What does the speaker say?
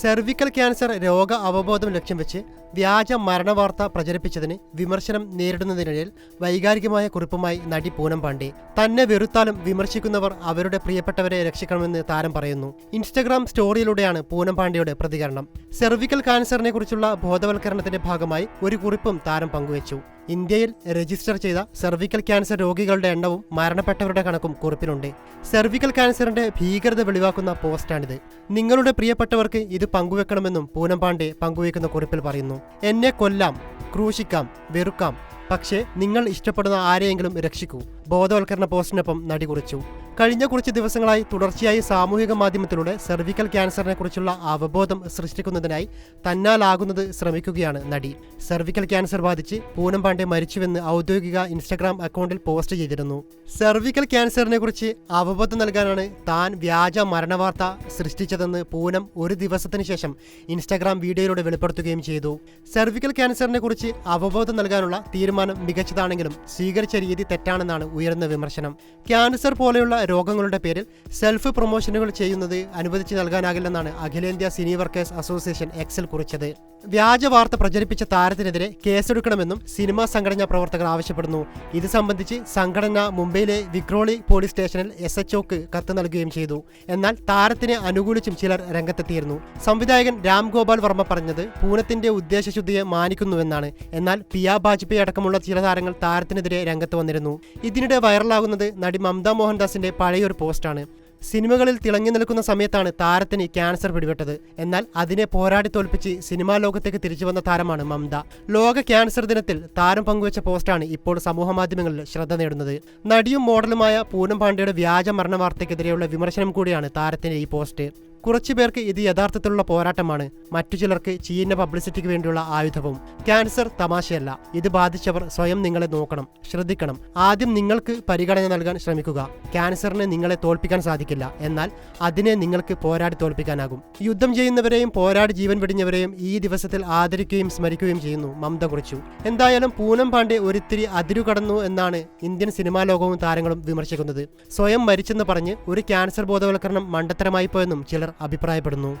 Cervical cancer രോഗ അവബോധം ലക്ഷ്യം വെച്ച് വ്യാജ മരണവാർത്ത പ്രചരിപ്പിച്ചതിന് വിമർശനം നേരിടുന്നതിനിടയിൽ വൈകാരികമായ കുറിപ്പുമായി നടി പൂനം പാണ്ഡെ. തന്നെ വെറുത്താലും വിമർശിക്കുന്നവർ അവരുടെ പ്രിയപ്പെട്ടവരെ രക്ഷിക്കണമെന്ന് താരം പറയുന്നു. ഇൻസ്റ്റഗ്രാം സ്റ്റോറിയിലൂടെയാണ് പൂനം പാണ്ഡെയുടെ പ്രതികരണം. സെർവിക്കൽ ക്യാൻസറിനെ കുറിച്ചുള്ള ബോധവൽക്കരണത്തിന്റെ ഭാഗമായി ഒരു കുറിപ്പും താരം പങ്കുവച്ചു. ഇന്ത്യയിൽ രജിസ്റ്റർ ചെയ്ത സെർവിക്കൽ ക്യാൻസർ രോഗികളുടെ എണ്ണവും മരണപ്പെട്ടവരുടെ കണക്കും കുറിപ്പിലുണ്ട്. സെർവിക്കൽ ക്യാൻസറിന്റെ ഭീകരത വെളിവാക്കുന്ന പോസ്റ്റാണിത്. നിങ്ങളുടെ പ്രിയപ്പെട്ടവർക്ക് ഇത് പങ്കുവെക്കണമെന്നും പൂനം പാണ്ഡെ പങ്കുവയ്ക്കുന്ന കുറിപ്പിൽ പറയുന്നു. എന്നെ കൊല്ലാം ക്രൂശിക്കാം വെറുക്കാം. പക്ഷേ നിങ്ങൾ ഇഷ്ടപ്പെടുന്ന ആരെയെങ്കിലും രക്ഷിക്കൂ ബോധവൽക്കരണ പോസ്റ്റിനൊപ്പം നടി കുറിച്ചു. കഴിഞ്ഞ കുറച്ച് ദിവസങ്ങളായി തുടർച്ചയായി സാമൂഹിക മാധ്യമത്തിലൂടെ സെർവിക്കൽ ക്യാൻസറിനെ കുറിച്ചുള്ള അവബോധം സൃഷ്ടിക്കുന്നതിനായി തന്നാലാകുന്നത് ശ്രമിക്കുകയാണ് നടി. സെർവിക്കൽ ക്യാൻസർ ബാധിച്ച് പൂനം പാണ്ഡെ മരിച്ചുവെന്ന് ഔദ്യോഗിക ഇൻസ്റ്റഗ്രാം അക്കൗണ്ടിൽ പോസ്റ്റ് ചെയ്തിരുന്നു. സെർവിക്കൽ ക്യാൻസറിനെ കുറിച്ച് അവബോധം നൽകാനാണ് താൻ വ്യാജ മരണവാർത്ത സൃഷ്ടിച്ചതെന്ന് പൂനം ഒരു ദിവസത്തിന് ശേഷം ഇൻസ്റ്റഗ്രാം വീഡിയോയിലൂടെ വെളിപ്പെടുത്തുകയും ചെയ്തു. സെർവിക്കൽ ക്യാൻസറിനെ കുറിച്ച് അവബോധം നൽകാനുള്ള തീരുമാനം മികച്ചതാണെങ്കിലും സ്വീകരിച്ച രീതി തെറ്റാണെന്നാണ് ഉയർന്ന വിമർശനം. ക്യാൻസർ പോലെയുള്ള രോഗങ്ങളുടെ പേരിൽ സെൽഫ് പ്രൊമോഷനുകൾ ചെയ്യുന്നത് അനുവദിച്ചു നൽകാനാകില്ലെന്നാണ് അഖിലേന്ത്യാ സിനി വർക്കേഴ്സ് അസോസിയേഷൻ എക്സിൽ കുറിച്ചത്. വ്യാജ വാർത്ത പ്രചരിപ്പിച്ച താരത്തിനെതിരെ കേസെടുക്കണമെന്നും സിനിമാ സംഘടനാ പ്രവർത്തകർ ആവശ്യപ്പെടുന്നു. ഇത് സംബന്ധിച്ച് സംഘടന മുംബൈയിലെ വിക്രോളി പോലീസ് സ്റ്റേഷനിൽ എസ് എച്ച്ഒക്ക് കത്ത് നൽകുകയും ചെയ്തു. എന്നാൽ താരത്തിനെ അനുകൂലിച്ചും ചിലർ രംഗത്തെത്തിയിരുന്നു. സംവിധായകൻ രാം ഗോപാൽ വർമ്മ പറഞ്ഞത് പൂനത്തിന്റെ ഉദ്ദേശശുദ്ധിയെ മാനിക്കുന്നുവെന്നാണ്. എന്നാൽ പിയ ബാജ്പേയി അടക്കമുള്ള ചില താരങ്ങൾ താരത്തിനെതിരെ രംഗത്ത് വന്നിരുന്നു. ഇതിനിടെ വൈറലാകുന്നത് നടി മമത മോഹൻദാസിന്റെ പഴയൊരു പോസ്റ്റാണ്. സിനിമകളിൽ തിളങ്ങി നിൽക്കുന്ന സമയത്താണ് താരത്തിന് ക്യാൻസർ പിടിപെട്ടത്. എന്നാൽ അതിനെ പോരാടി തോൽപ്പിച്ച് സിനിമാ ലോകത്തേക്ക് തിരിച്ചു വന്ന താരമാണ് മമത ലോക ക്യാൻസർ ദിനത്തിൽ താരം പങ്കുവച്ച പോസ്റ്റാണ് ഇപ്പോൾ സമൂഹമാധ്യമങ്ങളിൽ ശ്രദ്ധ നേടുന്നത്. നടിയും മോഡലുമായ പൂനം പാണ്ഡെയുടെ വ്യാജ മരണ വാർത്തയ്ക്കെതിരെയുള്ള വിമർശനം കൂടിയാണ് താരത്തിന്റെ ഈ പോസ്റ്റ്. കുറച്ചു പേർക്ക് ഇത് യഥാർത്ഥത്തിലുള്ള പോരാട്ടമാണ്. മറ്റു ചിലർക്ക് ചീന പബ്ലിസിറ്റിക്ക് വേണ്ടിയുള്ള ആയുധവും. ക്യാൻസർ തമാശയല്ല. ഇത് ബാധിച്ചവർ സ്വയം നിങ്ങളെ നോക്കണം ശ്രദ്ധിക്കണം. ആദ്യം നിങ്ങൾക്ക് പരിഗണന നൽകാൻ ശ്രമിക്കുക. ക്യാൻസറിനെ നിങ്ങളെ തോൽപ്പിക്കാൻ സാധിക്കില്ല. എന്നാൽ അതിനെ നിങ്ങൾക്ക് പോരാടി തോൽപ്പിക്കാനാകും. യുദ്ധം ചെയ്യുന്നവരെയും പോരാടി ജീവൻ വെടിഞ്ഞവരെയും ഈ ദിവസത്തിൽ ആദരിക്കുകയും സ്മരിക്കുകയും ചെയ്യുന്നു മമത കുറിച്ചു എന്തായാലും പൂനം പാണ്ഡെ ഒരിത്തിരി അതിരു കടന്നു എന്നാണ് ഇന്ത്യൻ സിനിമാ ലോകവും താരങ്ങളും വിമർശിക്കുന്നത്. സ്വയം മരിച്ചെന്ന് പറഞ്ഞ് ഒരു ക്യാൻസർ ബോധവൽക്കരണം മണ്ടത്തരമായി പോയെന്നും ചിലർ അഭിപ്രായപ്പെടുന്നു.